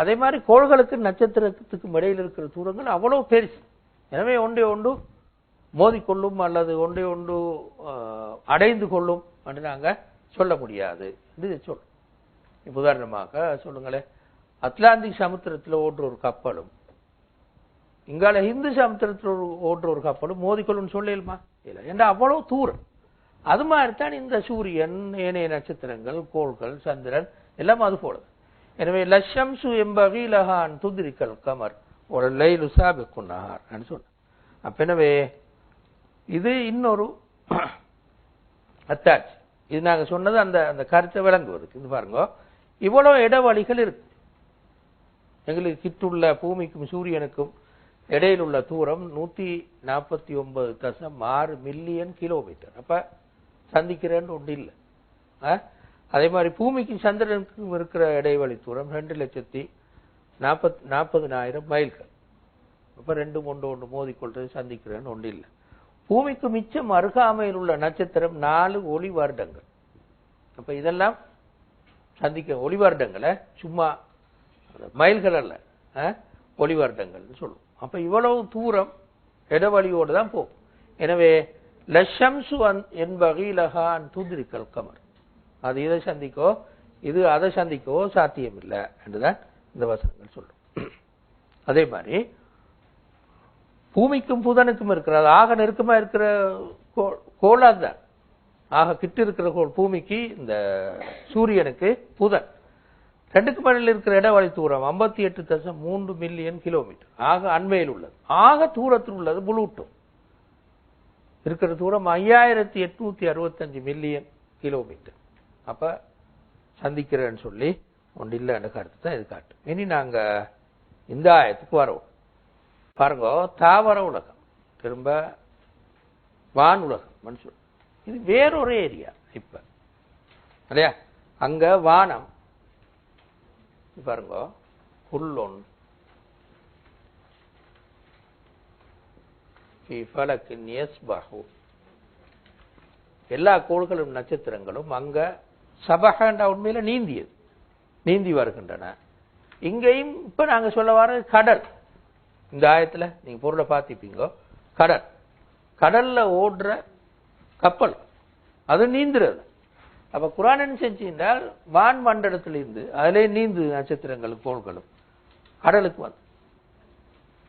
அதே மாதிரி கோள்களுக்கு நட்சத்திரத்துக்கும் இடையில் இருக்கிற தூரங்கள் அவ்வளவு பெருசு. எனவே ஒன்றை ஒன்று மோதிக்கொள்ளும் அல்லது ஒன்றை ஒன்று அடைந்து கொள்ளும் என்று நாங்கள் சொல்ல முடியாது. என்று சொல்லும் உதாரணமாக சொல்லுங்களேன். அட்லாண்டிக் சமுத்திரத்தில் ஓடுற ஒரு கப்பலும் இங்கால இந்து சமுத்திரத்தில் ஒரு ஓடுற ஒரு கப்பலும் மோதிக்கொள்ளும் சொல்லலுமா? இல்லை. ஏன்னா அவ்வளவு தூரம். அது மாதிரி தான் இந்த சூரியன் ஏனைய நட்சத்திரங்கள் கோள்கள் சந்திரன் எல்லாம் அது போடுது எனவே லஷம்சு எம்பகி லஹான் துதிரிக்கல் கமர். ஒரு லைலு சாபிக்கும் நகார் சொன்ன அப்ப எனவே இது இன்னொரு அத்தாட்சி இது நாங்க சொன்னது அந்த அந்த கருத்தை விளங்குவதுக்கு இது பாருங்க இவ்வளவு இடவழிகள் இருக்கு. எங்களுக்கு கிட்டுள்ள பூமிக்கும் சூரியனுக்கும் இடையில் உள்ள தூரம் நூத்தி நாற்பத்தி ஒன்பது தசம் ஆறு மில்லியன் கிலோமீட்டர். அப்ப சந்திக்கிறேன்னு ஒன்று இல்லை. அதே மாதிரி பூமிக்கும் சந்திரனுக்கும் இருக்கிற இடைவெளி தூரம் ரெண்டு லட்சத்தி நாற்பத் நாற்பதுனாயிரம் மைல்கள். இப்போ ரெண்டும் ஒன்று ஒன்று மோதிக்கொள்றது சந்திக்கிறேன்னு ஒன்று இல்லை. பூமிக்கு மிச்சம் அருகாமையில் உள்ள நட்சத்திரம் நாலு ஒளி வருடங்கள். அப்போ இதெல்லாம் சந்திக்க ஒளி வருடங்களை சும்மா மைல்கள் அல்ல ஒளி வருடங்கள்னு சொல்லுவோம். அப்போ இவ்வளவு தூரம் இடைவெளியோடு தான் போகும். எனவே லஷம்சு அன் என்பகிலகான் துதிரிக்கல் கமர். அது இதை சந்திக்கோ இது அதை சந்திக்கவோ சாத்தியம் இல்லை என்றுதான் இந்த வசனங்கள் சொல்லும். அதே மாதிரி பூமிக்கும் புதனுக்கும் இருக்கிறது ஆக நெருக்கமா இருக்கிற கோ- அதுதான். ஆக கிட்ட இருக்கிற கோள் பூமிக்கு இந்த சூரியனுக்கு புதன். ரெண்டுக்கு மேலில் இருக்கிற இடவழி தூரம் 58 எட்டு தசம் மூன்று மில்லியன் கிலோமீட்டர். ஆக அண்மையில் உள்ளது. ஆக தூரத்தில் உள்ளது புளூட்டோ இருக்கிற தூரம் ஐயாயிரத்தி எட்நூத்தி அறுபத்தஞ்சு மில்லியன் கிலோமீட்டர். அப்ப சந்திக்கிறேன்னு சொல்லி ஒன்று இல்லைன்னு கருத்து தான் இது காட்டு. இனி நாங்க இந்த ஆயத்துக்கு வரோம் பாருங்க தாவர உலகம். திரும்ப வான் உலகம் மனுஷன். இது வேறொரு ஏரியா இப்ப. இல்லையா? அங்க வானம். பாருங்க புல்லொன். எல்லா கோள்களும் நட்சத்திரங்களும் அங்க சபகண்ட உண்மையில் நீந்தியது. நீந்தி வருகின்றன. இங்கேயும் இப்போ நாங்கள் சொல்ல வர கடல். இந்த ஆயத்தில் நீங்கள் பொருளை பார்த்துப்பீங்கோ கடல். கடலில் ஓடுற கப்பல். அது நீந்துறது. அப்போ குரான் என்ன செஞ்சிருந்தால் வான் மண்டலத்திலிருந்து அதிலே நீந்து நட்சத்திரங்களும் கோள்களும் கடலுக்கு வந்து.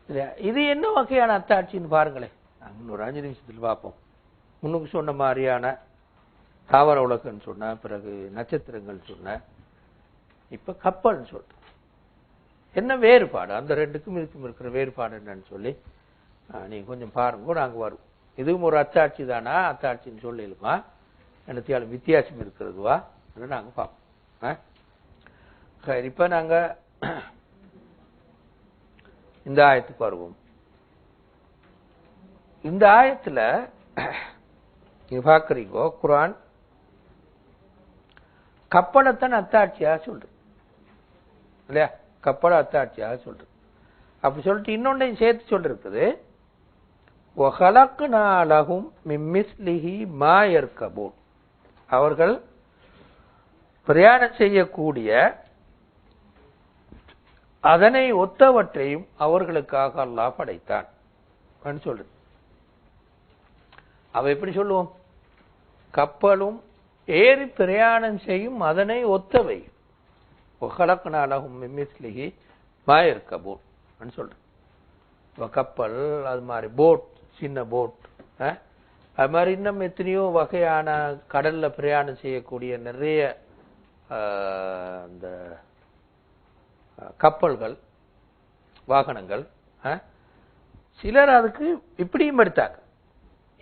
இல்லையா? இது என்ன வகையான அத்தாட்சின்னு பாருங்களேன். இன்னொரு அஞ்சு நிமிஷத்தில் பார்ப்போம். முன்னுக்கு சொன்ன மாதிரியான தாவர உலகம்னு சொன்ன பிறகு நட்சத்திரங்கள் சொன்ன இப்ப கப்பல்னு சொல்றேன் என்ன வேறுபாடு? அந்த ரெண்டுக்கும் இதுக்கும் இருக்கிற வேறுபாடு என்னன்னு சொல்லி நீங்க கொஞ்சம் பாருங்க. நாங்கள் வருவோம் இதுவும் ஒரு அத்தாட்சி தானா? அத்தாட்சின்னு சொல்லிடுமா என்னத்தையாலும் வித்தியாசம் இருக்கிறதுவா? நாங்கள் பார்ப்போம். ஆ? சரி இப்ப நாங்க இந்த ஆயத்துக்கு வருவோம். இந்த ஆயத்துல நீங்க பாக்குறீங்கோ குரான் கப்பலைத்தான் அத்தாட்சியாக சொல்றது. இல்லையா? கப்பலை அத்தாட்சியாக சொல்றது. அப்படி சொல்லிட்டு இன்னொன்றையும் சேர்த்து சொல்லிருக்குது. ஒஹலக்குனா லஹும் மிம்மிஸ்லிஹி மாயர் கபூர் அவர்கள் பிரயாணம் செய்யக்கூடிய அதனை ஒத்தவற்றையும் அவர்களுக்காக அல்லாஹ் படைத்தான் அப்படின்னு சொல்றது. அவ எப்படி சொல்லுவோம்? கப்பலும் ஏறி பிரயாணம் செய்யும் அதனை ஒத்தவை. ஒஹலக்குனா லஹும் மிம்மிஸ்லிஹி மா சொல்கிறேன் அப்படின்னு கப்பல் அது மாதிரி போட் சின்ன போட் அது மாதிரி இன்னும் எத்தனையோ வகையான கடலில் பிரயாணம் செய்யக்கூடிய நிறைய அந்த கப்பல்கள் வாகனங்கள் சிலர் அதுக்கு இப்படியும் எடுத்தாங்க.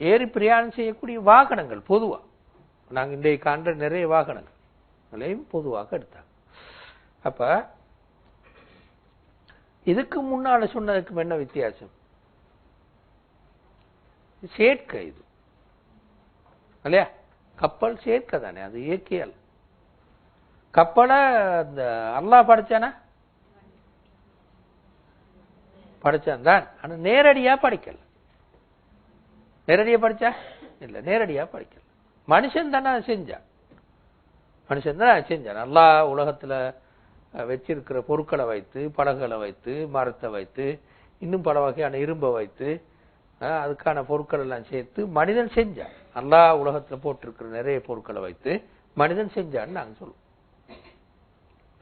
ஏறி பிரயாணம் செய்யக்கூடிய வாகனங்கள் பொதுவாக நாங்க இன்றைக்கு காண்ற நிறைய வாகனங்கள் பொதுவாக எடுத்தாங்க. அப்ப இதுக்கு முன்னால சொன்னதுக்கும் என்ன வித்தியாசம்? சேர்க்கை இது. இல்லையா? கப்பல் சேர்க்கை தானே அது இயற்கையால். கப்பலை அந்த அல்லாஹ் படைச்சானா? படைச்சான் தான். ஆனா நேரடியா படிக்கல. நேரடியா படிச்சா? இல்ல நேரடியா படிக்கல. மனுஷன் தானே செஞ்சான். மனுஷன் தான் செஞ்சான். நல்லா உலகத்துல வச்சிருக்கிற பொருட்களை வைத்து படகுகளை வைத்து மரத்தை வைத்து இன்னும் பல வகையான இரும்பை வைத்து அதுக்கான பொருட்கள் எல்லாம் சேர்த்து மனிதன் செஞ்சான். நல்லா உலகத்தில் போட்டிருக்கிற நிறைய பொருட்களை வைத்து மனிதன் செஞ்சான்னு நாங்கள் சொல்லுவோம்.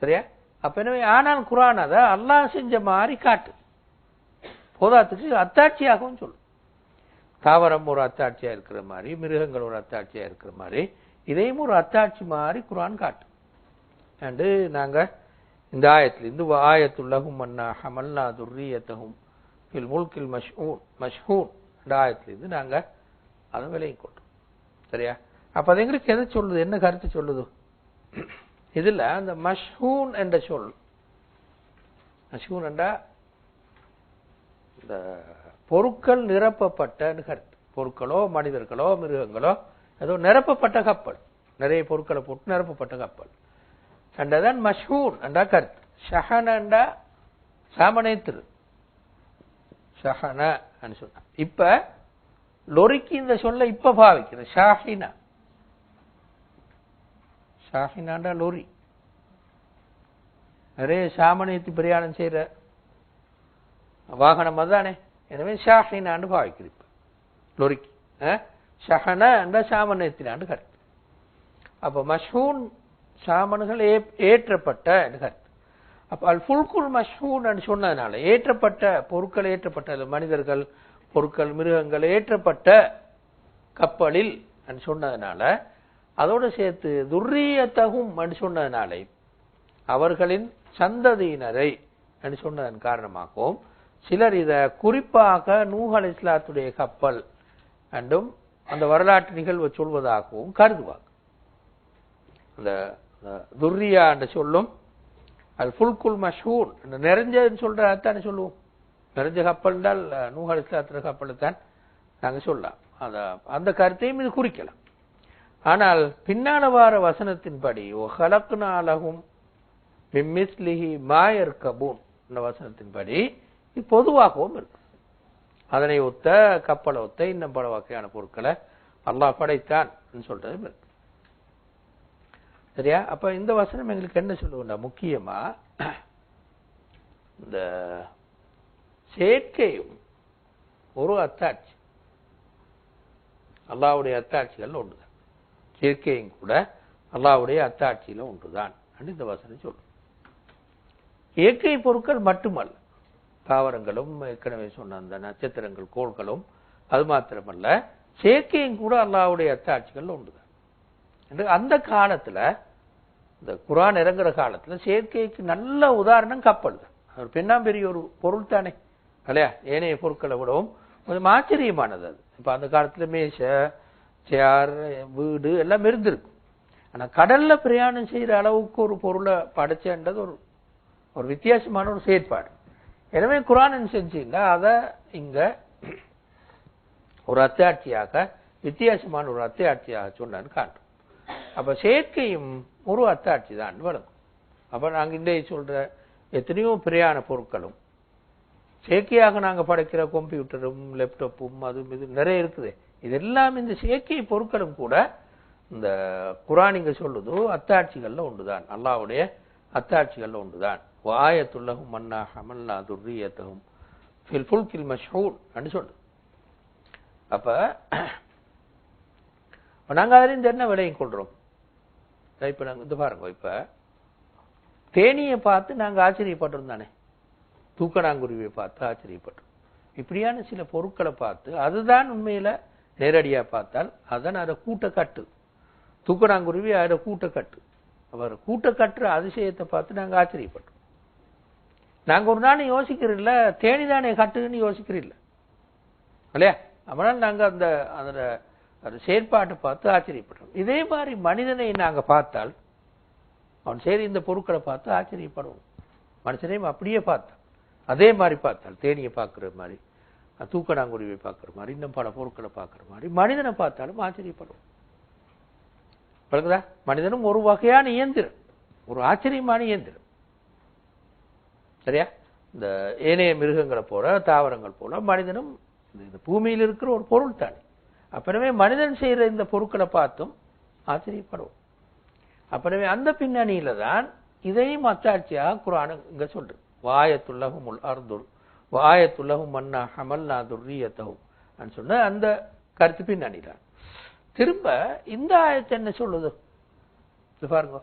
சரியா? அப்ப எனவே ஆனால் குரான் அதை அல்லாஹ் செஞ்ச மாதிரி காட்டு. போதாத்துக்கு அத்தாட்சியாகவும் சொல்லும் தாவரம் ஒரு அத்தாட்சியாக இருக்கிற மாதிரி மிருகங்கள் ஒரு அத்தாட்சியாக இருக்கிற மாதிரி இதையும் ஒரு அத்தாட்சி மாதிரி குரான் காட்டு அண்டு நாங்கள் இந்த ஆயத்துல இருந்து ஆயத்துள்ளகும் மன்னா ஹமல்னா துர்ரியத்தகும் ஃபில் முல்கில் மஷ்ஹூன் மஷ்ஹூன் இந்த ஆயத்துலேருந்து நாங்கள் அதை விலையும் கொண்டோம் சரியா? அப்போ அது எங்களுக்கு எதை சொல்லுது? என்ன கருத்து சொல்லுது? இதில் அந்த மஷ்ஹூன் என்ற சொல் மஷ்ஹூன் என்றா இந்த பொருட்கள் நிரப்பப்பட்ட கருத்து பொருட்களோ மனிதர்களோ மிருகங்களோ ஏதோ நிரப்பப்பட்ட கப்பல். நிறைய பொருட்களை போட்டு நிரப்பப்பட்ட கப்பல். என்றதான் மஷ்ஹூன் என்றா கருத்து. ஷஹன என்றா சாமனேத்திரு. ஷஹன சொன்ன. இப்ப லொரிக்கு இந்த சொல்ல இப்ப பாவிக்கிறது ஷாஹினா. ஷாஹினாண்டா லொரி நிறைய சாமனேத்தி பிரயாணம் செய்யற வாகனம் தானே எனவே ஷாஹினாண்டு பாவிக்கிறது இப்ப லொரிக்கு ஷஹனா ஷஹன என்ற சாமனேத்தினாண்டு கருத்து. அப்ப மஷ்ஹூன் சாமன்கள் ஏ- ஏற்றப்பட்ட என்று கருத்து. அப்ப அல் ஃபுல்குல் மஷ்ஹூன் சொன்னதுனால ஏற்றப்பட்ட பொருட்கள் ஏற்றப்பட்ட மனிதர்கள் பொருட்கள் மிருகங்கள் ஏற்றப்பட்ட கப்பலில் சொன்னதுனால அதோடு சேர்த்து துர்ரியத்தகும் சொன்னதுனாலே அவர்களின் சந்ததியினரை சொன்னதன் காரணமாகவும் சிலர் இதை குறிப்பாக நூஹல் இஸ்லாத்துடைய கப்பல் என்றும் அந்த வரலாற்று நிகழ்வை சொல்வதாகவும் கருதுவார். அந்த துர்ரியா என்று சொல்லும் அது புல்குல் மஷூர் நிறைஞ்சதுன்னு சொல்ற அதானே சொல்லுவோம். நிறைஞ்ச கப்பல் என்றால் நூஹல் இஸ்லாத்துடைய கப்பல் தான் நாங்கள் சொல்லலாம். அந்த அந்த கருத்தையும் இது குறிக்கலாம். ஆனால் பின்னால வார வசனத்தின்படி ஹலக்குனாலகும் மிம்மிஸ்லிஹி மாயர் கபூன் என்ற வசனத்தின்படி பொதுவாகவும் இருக்கு அதனை ஒத்த கப்பலை ஒத்த இன்னும் பல வகையான பொருட்களை அல்லாஹ் படைத்தான் சொல்றது இருக்கு. சரியா? அப்ப இந்த வசனம் எங்களுக்கு என்ன சொல்லுவோம்னா முக்கியமா இந்த சேர்க்கையும் ஒரு அத்தாட்சி. அல்லாவுடைய அத்தாட்சிகள் ஒன்றுதான். சேர்க்கையும் கூட அல்லாவுடைய அத்தாட்சியில ஒன்றுதான். அப்படின்னு இந்த வசனம் சொல்லும் இயற்கை பொருட்கள் மட்டுமல்ல. தாவரங்களும் ஏற்கனவே சொன்ன அந்த நட்சத்திரங்கள் கோள்களும் அது மாத்திரமல்ல செயற்கையும் கூட அல்லாவுடைய அத்தாட்சிகள் உண்டுதான். என்று அந்த காலத்துல இந்த குரான் இறங்குற காலத்துல செயற்கைக்கு நல்ல உதாரணம் கப்பல். தான் ஒரு பெண்ணாம்பெரிய ஒரு பொருள் தானே இல்லையா? ஏனைய பொருட்களை விடவும் கொஞ்சம் ஆச்சரியமானது அது. இப்போ அந்த காலத்துல மேச சேர் வீடு எல்லாம் இருந்திருக்கும். ஆனால் கடல்ல பிரயாணம் செய்யற அளவுக்கு ஒரு பொருளை படைச்சேன்றது ஒரு ஒரு வித்தியாசமான ஒரு செயற்பாடு. எனவே குரான் என்ன செஞ்சீங்க அதை இங்க ஒரு அத்தியாட்சியாக வித்தியாசமான ஒரு அத்தியாட்சியாக சொன்னான்னு காட்டும். அப்ப செயற்கையும் ஒரு அத்தாட்சி தான் வழங்கும் அப்ப நாங்க இன்றைய சொல்ற எத்தனையோ பிரியான பொருட்களும் செயற்கையாக நாங்க படைக்கிற கம்ப்யூட்டரும் லேப்டாப்பும் அதுவும் இது நிறைய இருக்குது. இதெல்லாம் இந்த செயற்கை பொருட்களும் கூட இந்த குரான் இங்க சொல்லுதோ அத்தாட்சிகள்ல ஒன்றுதான். அல்லாவுடைய அத்தாட்சிகள்ல ஒன்றுதான். வாயத்துள்ளகும் மன்னா ஹமல்லா துர்ரியத்தகும். ஃபில் ஃபுல்கில் மஷ்ஹூர் அப்படின்னு சொல்லு அப்போ நாங்கள் நாங்க அதிலிருந்து என்ன விலையும் கொள்கிறோம் இப்போ நாங்கள் இது பாருங்க இப்போ தேனியை பார்த்து நாங்கள் ஆச்சரியப்பட்டோம் தானே? தூக்கணாங்குருவியை பார்த்து ஆச்சரியப்பட்டோம் இப்படியான சில பொருட்களை பார்த்து அதுதான் உண்மையில் நேரடியாக பார்த்தால் அதான் அதை கூட்ட கட்டு தூக்கணாங்குருவி அதை கூட்ட கட்டு அவர் கூட்ட கட்டுற அதிசயத்தை பார்த்து நாங்கள் ஆச்சரியப்பட்டோம் நாங்கள் ஒரு நாள் யோசிக்கிறோம்ல தேனி தானே கட்டுன்னு யோசிக்கிறீல்ல இல்லையா? அதனால் நாங்கள் அந்த அதோட அந்த செயற்பாட்டை பார்த்து ஆச்சரியப்படுறோம். இதே மாதிரி மனிதனை நாங்கள் பார்த்தால் அவன் சரி இந்த பொருட்களை பார்த்து ஆச்சரியப்படுவோம். மனுஷனையும் அப்படியே பார்த்தான் அதே மாதிரி பார்த்தால் தேனியை பார்க்குற மாதிரி தூக்கணாங்குருவியை பார்க்குற மாதிரி இன்னும் பல பொருட்களை பார்க்குற மாதிரி மனிதனை பார்த்தாலும் ஆச்சரியப்படுவோம். பழகுதா மனிதனும் ஒரு வகையான இயந்திரம் ஒரு ஆச்சரியமான இயந்திரம் சரியா? இந்த ஏனைய மிருகங்களை போல தாவரங்கள் போல மனிதனும் இந்த பூமியில் இருக்கிற ஒரு பொருள் தானே. அப்புறமே மனிதன் செய்யற இந்த பொருட்களை பார்த்தும் ஆச்சரியப்படுவோம். அப்புறமே அந்த பின்னணியில தான் இதையும் அத்தாட்சியாக குரான் இங்க சொல்றது. வாயத்துல்லகும் அர்துல் வாயத்துல்லகும் மன்னா ஹமல்னா துர்ரியத்தவும் சொன்ன அந்த கருத்து பின்னணி தான். திரும்ப இந்த ஆயத்தை என்ன சொல்லுது? பாருங்க.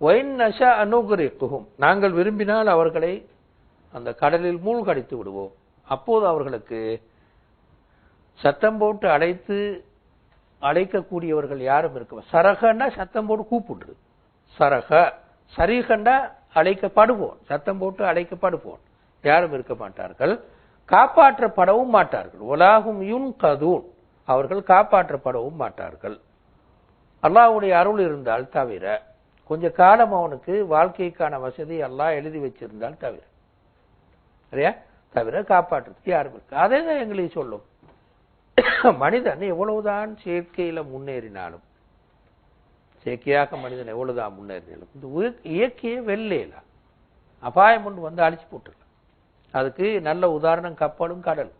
ஒயின் நஷ அனுகிரிக்குகும் நாங்கள் விரும்பினால் அவர்களை அந்த கடலில் மூழ்கடித்து விடுவோம். அப்போது அவர்களுக்கு சத்தம் போட்டு அழைத்து அழைக்கக்கூடியவர்கள் யாரும் இருக்க சரகன்னா சத்தம் போட்டு கூப்பிடுது சரக சரிகண்டா அழைக்கப்படுவோம். சத்தம் போட்டு அழைக்கப்படுவோம். யாரும் இருக்க மாட்டார்கள். காப்பாற்றப்படவும் மாட்டார்கள். உலாகும் யுன் கதூன் அவர்கள் காப்பாற்றப்படவும் மாட்டார்கள். அல்லாவுடைய அருள் இருந்தால் தவிர கொஞ்ச காலம் அவனுக்கு வாழ்க்கைக்கான வசதி எல்லாம் எழுதி வச்சிருந்தால் தவிர. சரியா? தவிர காப்பாற்றுறதுக்கு யாரும் இருக்கு அதே தான் எங்களுக்கு சொல்லும். மனிதன் எவ்வளவுதான் செயற்கையில முன்னேறினாலும் செயற்கையாக மனிதன் எவ்வளவுதான் முன்னேறினாலும் இந்த உய- இயற்கையை வெள்ளையில. அபாயம் ஒன்று வந்து அழிச்சு போட்டுருக்கலாம் அதுக்கு நல்ல உதாரணம் கப்பலும் கடல்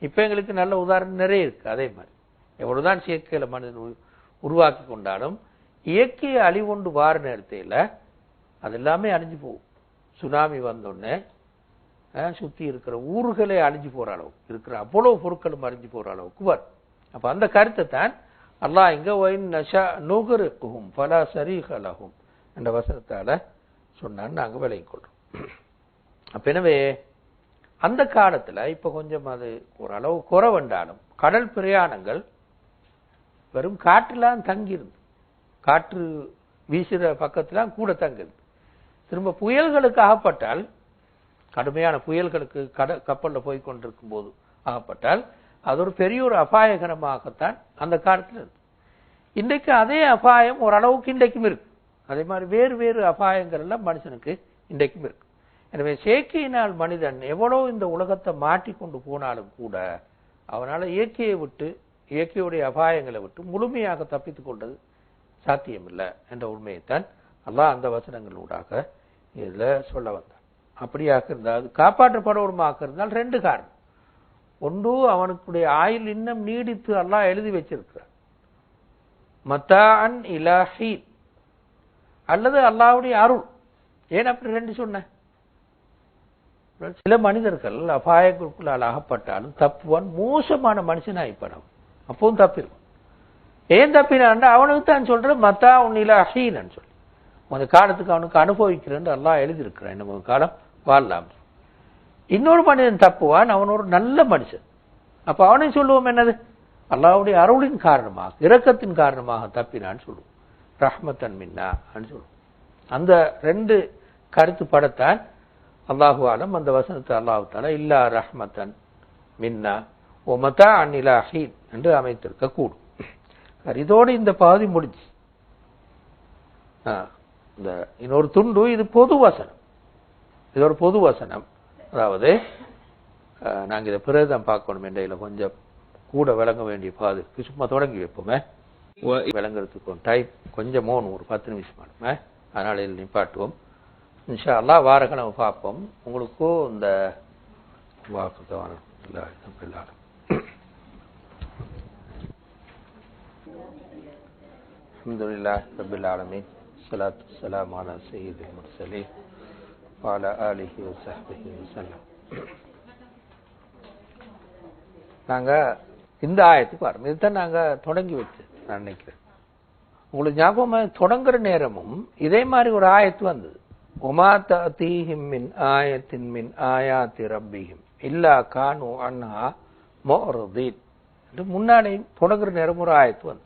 இப்ப எங்களுக்கு நல்ல உதாரணம் நிறைய இருக்கு அதே மாதிரி. எவ்வளவுதான் செயற்கையில மனிதன் உருவாக்கி கொண்டாலும் இயற்கையை அழிவுண்டு வார நேரத்தில் அது எல்லாமே அழிஞ்சு போகும். சுனாமி வந்தோடனே சுற்றி இருக்கிற ஊர்களே அழிஞ்சு போகிற அளவு இருக்கிற அவ்வளோ பொருட்களும் அழிஞ்சு போகிற அளவுக்கு வரும். அப்போ அந்த கருத்தை தான் அல்லா இங்கே ஒயின் நஷா நுகருக்கும் பல சரிகலகும் என்ற வசனத்தால் சொன்னான்னு நாங்கள் விளங்கிக் கொள்கிறோம் அப்போ எனவே அந்த காலத்தில் இப்போ கொஞ்சம் அது ஓரளவு குறவண்டாலும் கடல் பிரயாணங்கள் வெறும் காற்றுலாம் தங்கியிருந்து காற்று வீசுகிற பக்கத்தில் கூட தங்குது. திரும்ப புயல்களுக்கு அகப்பட்டால் கடுமையான புயல்களுக்கு கட கப்பலில் போய் கொண்டிருக்கும் போது அகப்பட்டால் அது ஒரு பெரிய ஒரு அபாயகரமாகத்தான் அந்த காலத்தில் இருக்கு. இன்றைக்கு அதே அபாயம் ஓரளவுக்கு இன்றைக்கும் இருக்கு. அதே மாதிரி வேறு வேறு அபாயங்கள் எல்லாம் மனுஷனுக்கு இன்றைக்கும் இருக்கு. எனவே செயற்கையினால் மனிதன் எவ்வளோ இந்த உலகத்தை மாட்டி கொண்டு போனாலும் கூட அவனால் இயற்கையை விட்டு இயற்கையுடைய அபாயங்களை விட்டு முழுமையாக தப்பித்து கொண்டது சாத்தியமில்லை என்ற உண்மையைத்தான் அல்லாஹ் அந்த வசனங்களூடாக இதில் சொல்ல வந்தான். அப்படியாக இருந்தால் அது காப்பாற்றப்படுவோமாக இருந்தால் ரெண்டு காரணம். ஒன்று அவனுக்குடைய ஆயுள் இன்னும் நீடித்து அல்லாஹ் எழுதி வச்சிருக்கிறார். மத்தான் இலாஹி அல்லது அல்லாவுடைய அருள். ஏன் அப்படி ரெண்டு சொன்னேன் சில மனிதர்கள் அபாயங்களுக்குள்ளால் அகப்பட்டாலும் தப்புவான் மோசமான மனுஷனாயிப்படும். அப்பவும் தப்பிருக்கும் ஏன் தப்பினான்டா அவனுக்கு தான் சொல்கிற மத்தா உன்னில அஹீனன்னு சொல்லி. அந்த காலத்துக்கு அவனுக்கு அனுபவிக்கிறேன்னு எல்லாம் எழுதியிருக்கிறான். நம்ம காலம்? வாழலாம் இன்னொரு மனிதன் தப்புவான் அவன் ஒரு நல்ல மனுஷன். அப்போ அவனையும் சொல்லுவோம் என்னது? அல்லாவுடைய அருளின் காரணமாக இரக்கத்தின் காரணமாக தப்பினான்னு சொல்லுவோம். ரஹ்மத்தன் மின்னா சொல்லுவோம். அந்த ரெண்டு கருத்து படத்தான் அல்லாஹு ஆலம் அந்த வசனத்தை அல்லாஹு இல்லா ரஹ்மத்தன் மின்னா ஒமதா அன்னிலா ஹீன் என்று அமைத்திருக்க கூடும் இதோடு இந்த பகுதி முடிச்சு ஆ, இந்த இன்னொரு துண்டு இது பொது வசனம். இது ஒரு பொது வசனம். அதாவது ஆ, நாங்க இதை பிறகுதான் பார்க்கணும் என்ற கொஞ்சம் கூட விளங்க வேண்டிய பாது. சும்மா தொடங்கி வைப்போமே. விளங்குறதுக்கு டைம் கொஞ்சம் ஒரு பத்து நிமிஷம் ஆனுமே அதனால இதில் நிப்பாட்டுவோம். இன்ஷா அல்லாஹ் வாரக்கிழமை பார்ப்போம். உங்களுக்கும் இந்த வாக்குத்தவான எல்லாரும் الحمد لله رب العالمين الصلاة والسلام على سيد المرسلين وعلى آله وصحبه وسلم நாங்க இந்த ஆயத்துக்கு வரோம் இதுதான் நாங்க தொடங்கி வச்சு நான் நினைக்கிறேன் உங்களுக்கு ஞாபகமா தொடங்குற நேரமும் இதே மாதிரி ஒரு ஆயத்து வந்தது ஒமா தீஹிம் மின் ஆயத்தின் மின் ஆயாத்தி ரப்பிஹிம் இல்லா கானு அன்ஹா மோரதீன் என்று முன்னாடி தொடங்குற நேரம் ஒரு ஆயத்து வந்தது